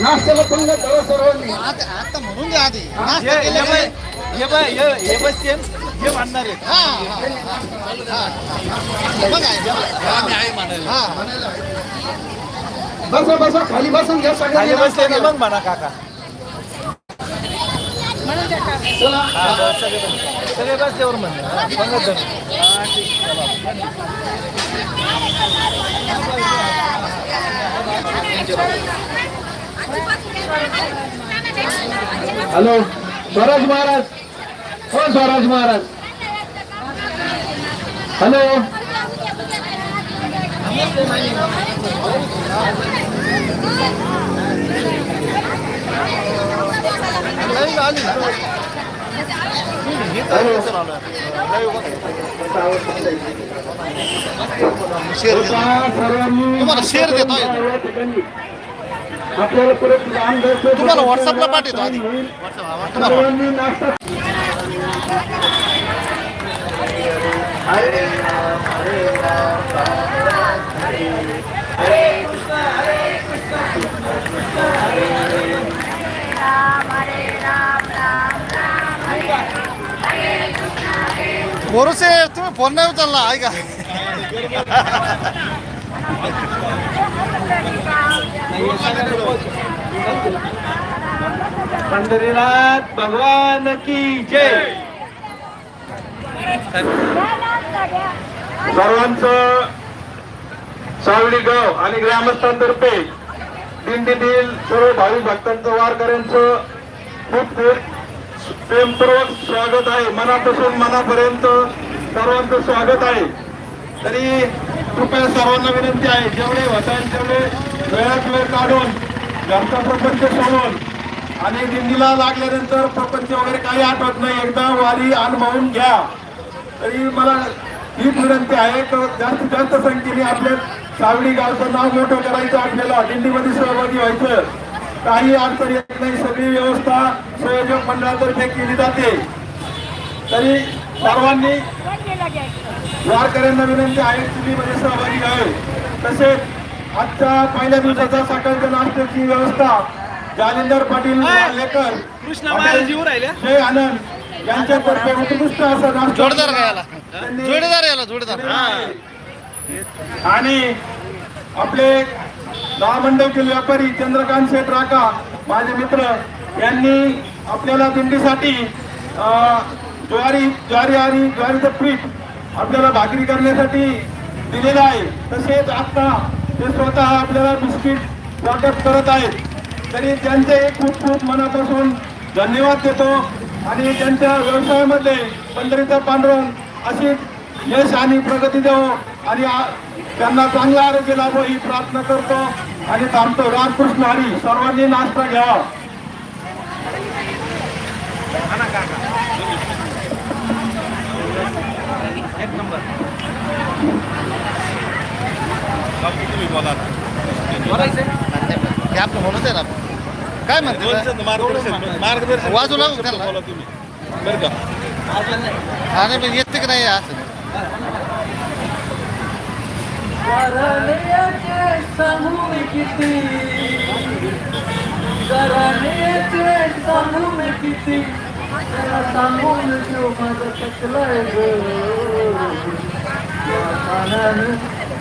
नाश्त्याला सर्वांनी आता आता म्हणून द्या आधी हे नाश्ता हे केलं बाय? हे बाय हे हे हे म्हणणार आहेत हा, हा, हा. बघा, हा, हा. बसा बसा खाली बसून घ्या खाली ना घ्या. मग म्हणा काका चला हा, बस, सगळे बस. सगळे बसल्यावर म्हणा हा, पंगत धरून. हा, ठीक आहे, चला. हॅलो स्वराज महाराज. हो स्वराज महाराज? हॅलो. शेअर देतो तुम्हाला व्हॉट्सअपला पाठवतो आधी. तुम्हाला सर्वांनी नाश्ता बोरुसे तुम्ही फोन नाही उचलला ऐका पंढरीनाथ भगवान की जय. सर्वांचं सावली गाव आणि ग्रामस्थांतर्फे दिंडीतील सर्व भाविक भक्तांचं वारकऱ्यांचं खूप खूप प्रेमपूर्वक स्वागत आहे. मनापासून मनापर्यंत सर्वांचं स्वागत आहे. तरी कृपया सर्वांना विनंती आहे जेवढे होतात तेवढे वेळात वेळ काढून घरचा प्रपंच सोडून आणि दिंडीला लागल्यानंतर प्रपंच वगैरे काही आठवत नाही. एकदा वारी अनुभवून घ्या. तरी मला ही विनंती आहे तर जास्तीत जास्त संख्येने आपल्या सावडी गावचं नाव मोठं करायचं आपल्याला दिंडीमध्ये सहभागी व्हायचं. काही अडचण येत नाही. सगळी व्यवस्था संयोजक मंडळातर्फे केली जाते. तरी सर्वांनी वारकऱ्यांना विनंती आहे तुम्ही मध्ये सहभागी व्हावे. तसेच आजच्या पहिल्या दिवसाचा सकाळच्या नाश्त्याची व्यवस्था. जालिंदर पाटील लेकर कृष्ण जय आनंद यांच्यातर्फे उत्कृष्ट असा नाश्ता जोडदार का याला. जोडीदार याला जोडीदार. आणि आपले महामंडळतील व्यापारी चंद्रकांत शेठ राका माझे मित्र यांनी आपल्याला दिंडीसाठी अं, ज्वारी ज्वारी आणि ज्वारीचं पीठ आपल्याला भाकरी करण्यासाठी दिलेलं आहे. तसेच आता ते स्वतः आपल्याला बिस्किट वाटप करत आहेत. तरी त्यांचे खूप खूप मनापासून धन्यवाद देतो. आणि त्यांच्या व्यवसायामध्ये पंढरीचा पांडुरंग अशी यश आणि प्रगती देऊ आणि त्यांना चांगलं आरोग्य लाभो ही प्रार्थना करतो. आणि थांबतो. रामकृष्ण हरी सर्वांनी नाश्ता घ्यावा. एक नंबर बोलायचं हे आपलं म्हणत आहे ना काय म्हणते मार्गदर्शन. मार्गदर्शन हो त्याला. बोला तुम्ही. बरं का? आणि पण येते की नाही असं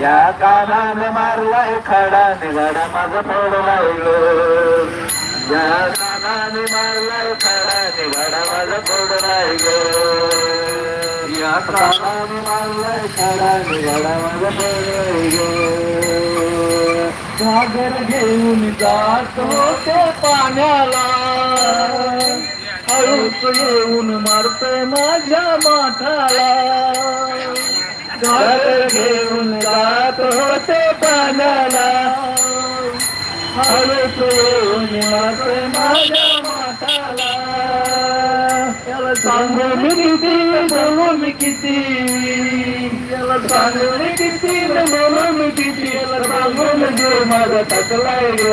या कानाने मारलाय खडा निघाडा माझा फोडलाय ग या कानाने मारलाय खडा निघाडा माझा फोडलाय ग या कानाने मारलाय खडा निघाडा माझा फोडलाय ग सागर घेऊन जात होते पाण्याला हळूच येऊन मारतो माझ्या माथाला घर घेऊन जात होते पाण्याला. हळूच येऊन मारतोय माझ्या माठाला. याला सांगू मी किती बोलू मी किती. याला सांगू मी किती बोलू मी किती. याला सांगू म्हणजे माझा टाकलाय ग.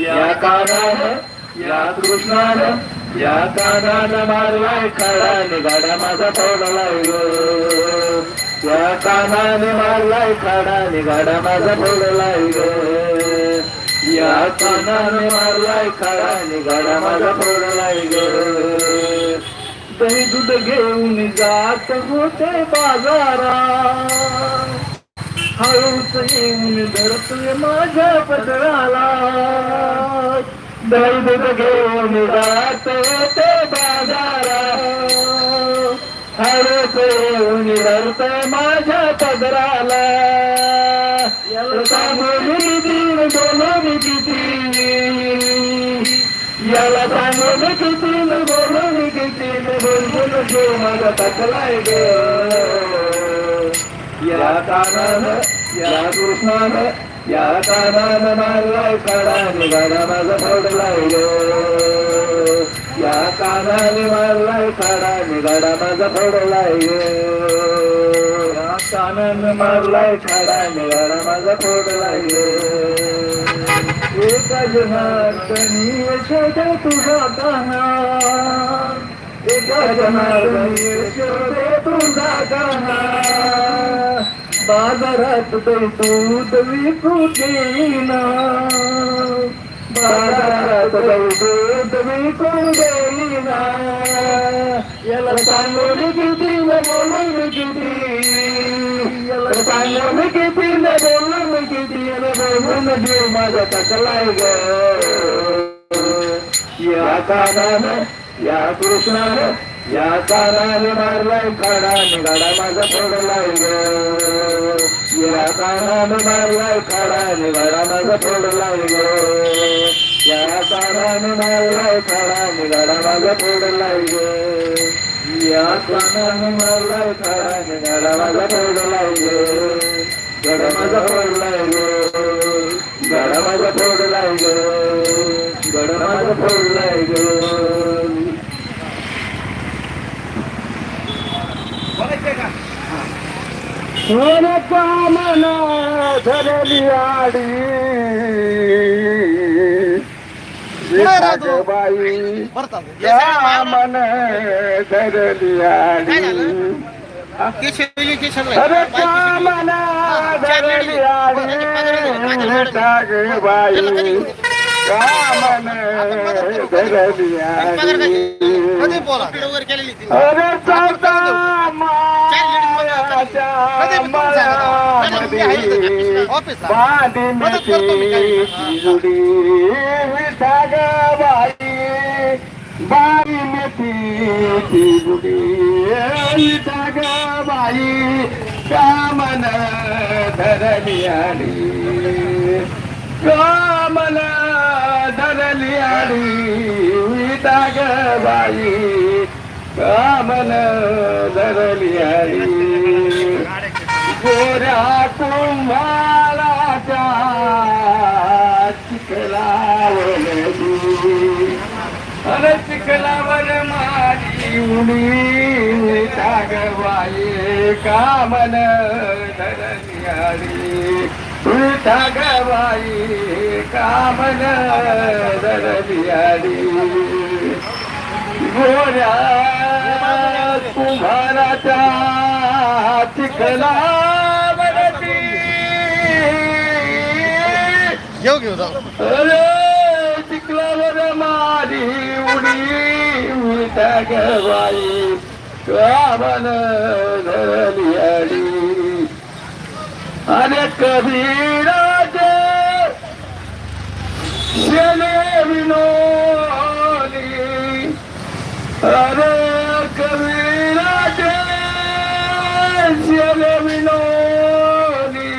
या कारण या कृष्णान या कानानं मारलाय खडा गाडा माझा फोडलाय ग या कानाने मारलाय खडा गाडा माझा फोडलाय ग या कानाने मारलाय खडा गाडा माझा फोडलाय ग दही दूध घेऊन जात होते बाजारा. हळूच येऊन धरतोय माझ्या पदराला. दैवत घेऊन जातो होते बाजारा हळूच येऊन धरतोय माझ्या पदराला याला सांगू मी किती याला सांगू मी किती बोलू मी किती बोलून घेऊ माझा तकलाय ग या कानानं या कृष्णानं या कानान मारलाय काढा निघाला माझा फोडलाय ग. या कानाने मारलाय काढा निघाला माझा फोडलाय ग. या कानान मारलाय काढा गाडा माझा फोडलाय ग. एका जनार्दनी यशोद तुझा काना एका जनार्दनी यशोदे तुझा काना बाजारात तरी दूध विकू देईना. बाजारात तरी दूध विकू देईना. याला सांगून किती न बोलून किती. याला सांगून किती न बोलून किती. याला बोलून जीव माझा टाकलाय ग. या कानानं या कृष्णानं या कानाने मारलाय काढा निघाडा माझा फोडलाय ग. या कानाने मारलाय काढा निघाडा माझा फोडलाय ग. या कानाने मारलाय काढा निघाडा माझा फोडलाय ग. या कानाने मारलाय काढा निघाडा माझा फोडलाय ग. गडा माझा फोडलाय ग. गडा माझा फोडलाय ग. गडा माझा फोडलाय गो. मन धरलेटा मन दर घर अरे जुडी बाई बांधण्याची जुडी विठाग बाई कामन धरली आली कामन धरली आली विठाग बाई. कामन धरली आली गोऱ्या कुंभाराच्या चिखलावर अन चिखलावर मारी उडी टागवाई कामन धरली आली टागवाई कामन आली गोऱ्या कुंभाराच्या घेऊ घेऊ अरे चिखलावर माझी उडी उलटा गवाई कामन आली अरे कबीराचे शेले विनोदी अरे कबीराचे शेले विनोली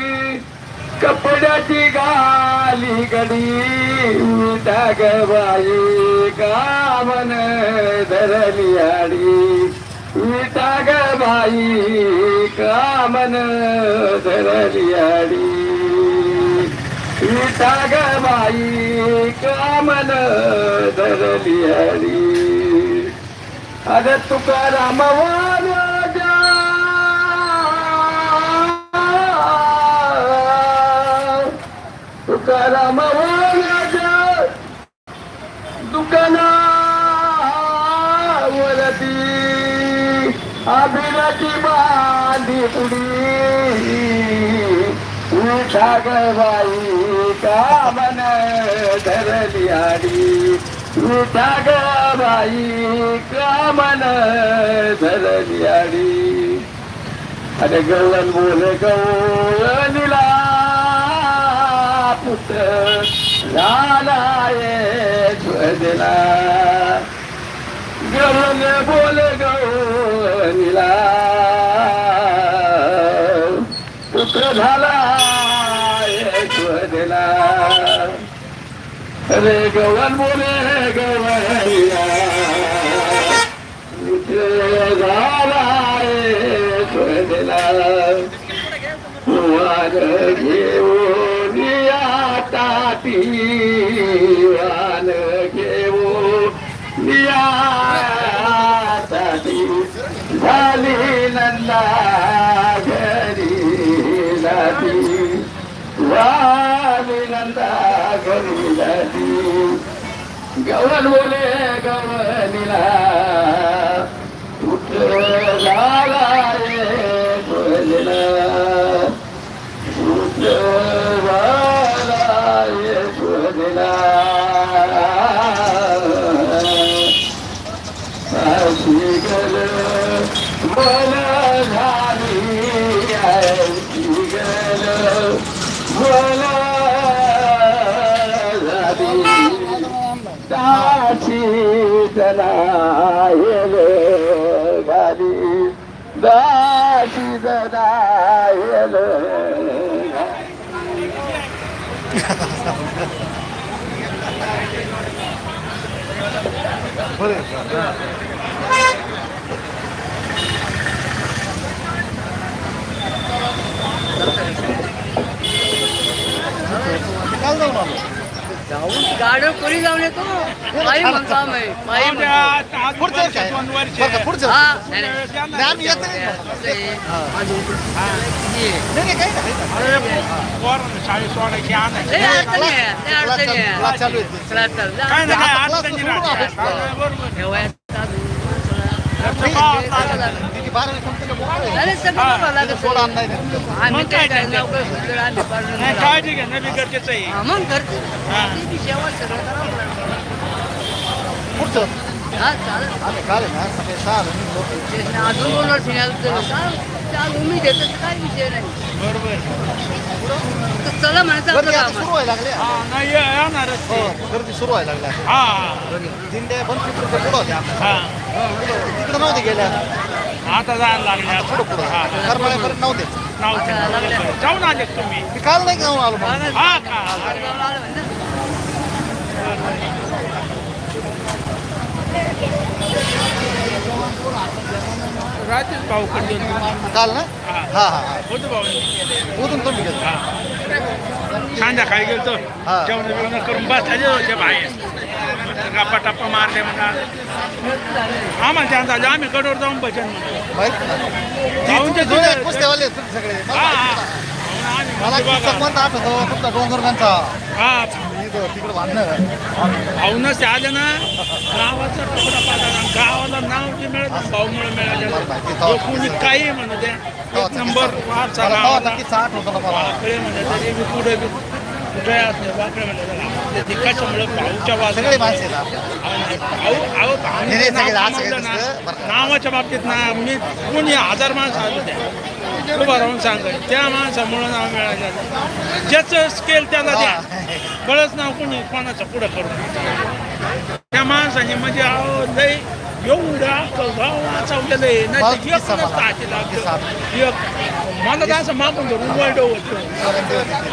कपड्याची गाली गडी टाकबाई कामन धरली आडी टाकबाई कामन धरली आडी टाकबाई कामन धरली आडी अरे तुकाराम तुकाराम अभिलाची बांधी पुडी विठागबाई कामन धरली आडी. गवाई कामन धरली आडी. अरे गवळण बोल गवळणीला पुत्र झालाय स्वदेला गवळण बोल गवळणीला पुत्र झालाय स्वदेला रे गवन बोले गवळणीला झालाय स्वदेला वार घेऊन या ताटी वान घेऊन या ताटी झाली नंदा घरी जाती वाली नंदा घरी जाती गवन बोले गवनीला उठ झाला रे बोलला उठ झाला रे बोलला जनायल गाली दाची जनायल काल जाऊन आलो गाडो कोणी जाऊ पायी मग काम आहे पायी मग. पुढचं वर्ष आहे बरं का, पुढचं हा वर्ष. नाही, नाही. नाही, आम्ही येत नाही ना. ते अजून ये. नाही, नाही, काही नाही. लय अडचणी आहे, लय अडचणी आहे. क्लास चालू आहे. क्लास चालू आहे. आता क्लास सोडून आलो. ठेवायचं चालू. तिची बारावी संपली का मोकळं आहे. अरे सगळं बघावं लागत सोडा आणलाय ना. आम्ही काय काय लवकर सुटलं, आम्ही पाडून राहिलो. काळजी घ्या नवी गरजेचं आहे हा, मग घरचे ती सेवा सगळं करावं लागतं. पुढचं हा चालेल आम्ही काल आहे ना सकाळी सहा आलो निघलो. तेच ना, अजून दोन वर्ष. चाल चाल उमेद काय विषय नाही तर चला म्हणायचं आपलं गर्दी काम सुरू व्हायला लागली हा नाही येणारच हो गर्दी सुरू व्हायला लागली आता. हा दिंड्या पंचवीस रुपये पुढं होत्या. हा तिकडे नव्हते गेल्या आता जायला लागले. पुढं. पुढं करमाळ्यापर्यंत नव्हते नाव लागल्या. जाऊन आले तुम्ही. मी काल नाही जाऊन आलो मग. हा का. राजेश भाऊ कडे काल ना? हा. हा हा हा. होतो भाऊ उधून तुम्ही गेलो. हा. हा. जेवण बिवणं करून बसायचे होते बाहेर. गप्पा टप्पा मारले म्हणा. आम्हाला त्या अंदाजे आम्ही कडवर जाऊन भजन. जाऊन ते जुने सगळे. मला हा, किस्सा. कोणता आठवतो? तुमचा डोंगरगांचा तिकडे बांधणं भाऊनच आले ना. गावाचा तुकडा पाहिला गावाला नाव जे मिळत भाऊमुळे मिळालं. कोणी काही म्हणू द्या. एक नंबर मला गावाला. किस्सा आठवतो मला. म्हणजे पुढे कुठे असले वाकडे म्हणजे ते भाऊच्या सगळे वाजले माणसं आहेत आपल्या. भाऊ अहो नाही, नाही, भाऊ सगळे नाव आज सगळे कमावलं ना दुसरं, बरं का. नावाच्या बाबतीत ना मी कोणी हजार माणसं आले त्या. उभा राहून सांगायचं त्या माणसामुळं नाव मिळायचं ज्याचं स्केल त्याला द्या. बळच नाव कोणी कोणाचं पुढं करू त्या माणसाने म्हणजे अहो लय एवढं वाचवलेलं आहे. ना ते एकच लागतं. समाधान. एक. मला तर असं मागून धरून वळड होतं.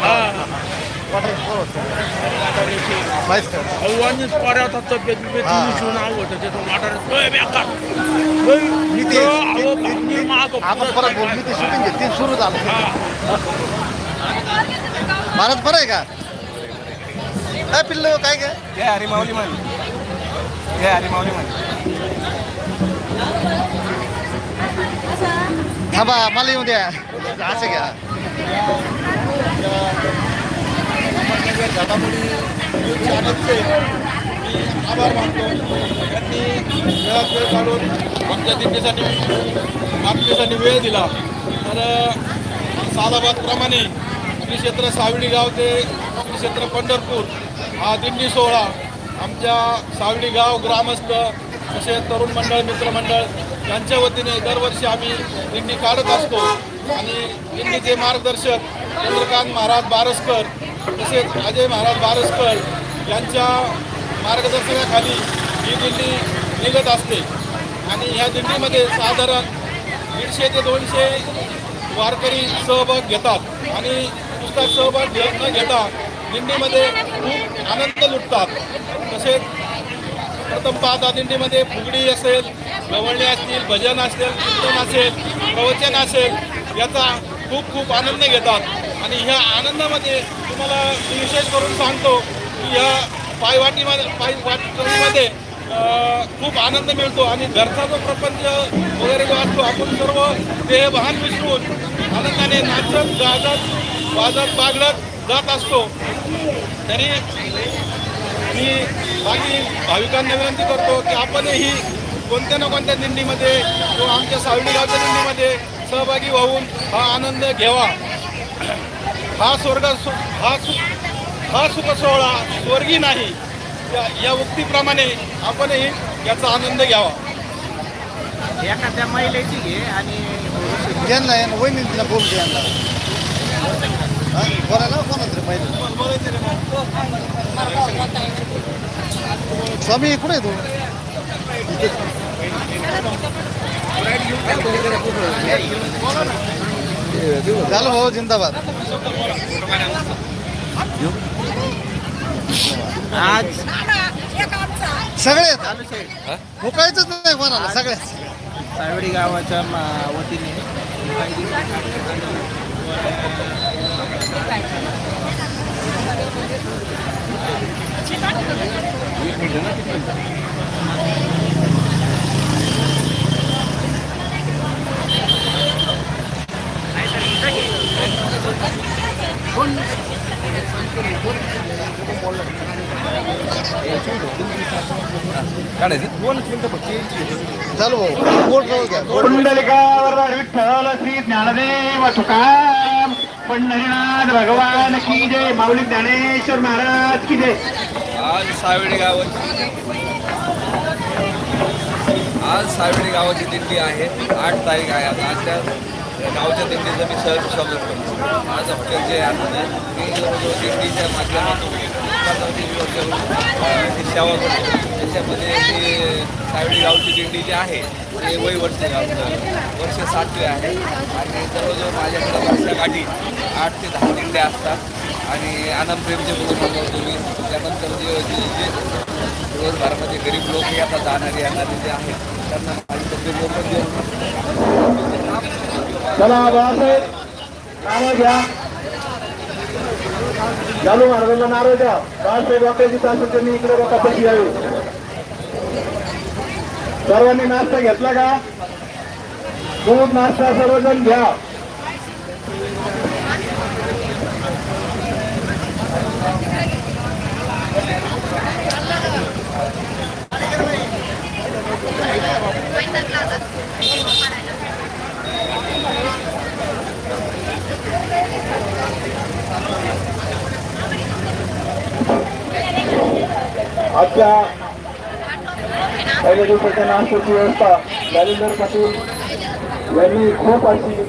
हा? अव्वानीच पर्यावता तब्येत बिब्येत हा. उचलून आवडतं मी ते- आपण बोल मी शूटिंग घेतली सुरू झालं महाराज बरं आहे का काय पिल्लो काय काय जय हरी माऊली म्हण जय हरी माऊली म्हण थांबा मला येऊ द्या असं घ्या आभार मानतो. त्यांनी वेळात वेळ काढून आमच्या दिंडीसाठी मागणीसाठी वेळ दिला. तर सादाबादप्रमाणे श्री क्षेत्र सावडी गाव ते श्री क्षेत्र पंढरपूर हा दिंडी सोहळा आमच्या सावडी गाव ग्रामस्थ असे तरुण मंडळ मित्रमंडळ यांच्या वतीने दरवर्षी आम्ही दिंडी काढत असतो. आणि दिंडीचे मार्गदर्शक चंद्रकांत महाराज बारसकर तसेच अजय महाराज बारसकर यांच्या मार्गदर्शनाखाली ही दिंडी निघत असते. आणि ह्या दिंडीमध्ये साधारण दीडशे ते दोनशे वारकरी सहभाग घेतात. आणि नुसता सहभाग घे न घेता दिंडीमध्ये खूप आनंद लुटतात. तसेच प्रथम पाहता दिंडीमध्ये फुगडी असेल गवळणी असतील भजन असेल कीर्तन असेल प्रवचन असेल याचा खूप खूप आनंद घेतात. आणि ह्या आनंदामध्ये तुम्हाला विशेष करून सांगतो की या पायवाटीमध्ये पायवाटीमध्ये खूप आनंद मिळतो आणि घरचा जो प्रपंच वगैरे जो असतो आपण सर्व ते वाहन विसरून आनंदाने नाचत गाजत वाजत बागडत जात असतो. तरी मी बाकी भाविकांना विनंती करतो की आपणही कोणत्या ना कोणत्या दिंडीमध्ये किंवा आमच्या सावली गावच्या दिंडीमध्ये सहभागी होऊन हा आनंद घ्यावा. हा स्वर्ग हा सु हा सुख सोहळा स्वर्गी नाही. या- या उक्तीप्रमाणे आपणही याचा आनंद घ्यावा. एखाद्या महिलेची घे आणि यांना यांना वहिनी तिला बोल द्या यांना. हा? बोला ना कोणा तरी पहिले स्वामी कुठे आहे तू. झालं भाऊ जिंदाबाद. आज सगळे मुकायचंच नाही कोणाला सगळ्याच सावडी गावाच्या वतीने काही चालू कुंडलिकावर विठ्ठल श्री ज्ञानदेव तुकाराम. पंढरीनाथ भगवान की जय. माऊली ज्ञानेश्वर महाराज की जय. आज सावेडी गावाची आज सावेडी गावाची दिंडी आहे. आठ तारीख आहे आज आज त्या गावच्या दिंडीचं मी सहज स्वागत करतो. माझं हॉटेलचे आहे मी जवळजवळ दिंडीच्या माध्यमातून पंधरा सेवा करतो. त्याच्यामध्ये मी सावळी गावची दिंडी जी आहे ते वय वर्ष गावचं वर्ष सातवे आहे. आणि जवळजवळ माझ्याकडे वर्षाकाठी आठ ते दहा दिंड्या असतात. आणि आनंद प्रेमचे बोलून म्हणतो तुम्ही त्यानंतर जे जे जे गरीब लोक येतात जाणारे येणारे जे आहेत त्यांना माझी तब्येत लोक चला बाळासाहेब नारळ घ्या. चालू महाराजांना नारळ द्या. बाळासाहेब वाकायची तास त्यांनी इकडे रोखापाशी यावी सर्वांनी नाश्ता घेतला का? दूध नाश्ता सर्वजण घ्या. आजच्या पहिल्या दिवसाच्या नाश्त्याची व्यवस्था जालिंदर पाटील यांनी खूप अशी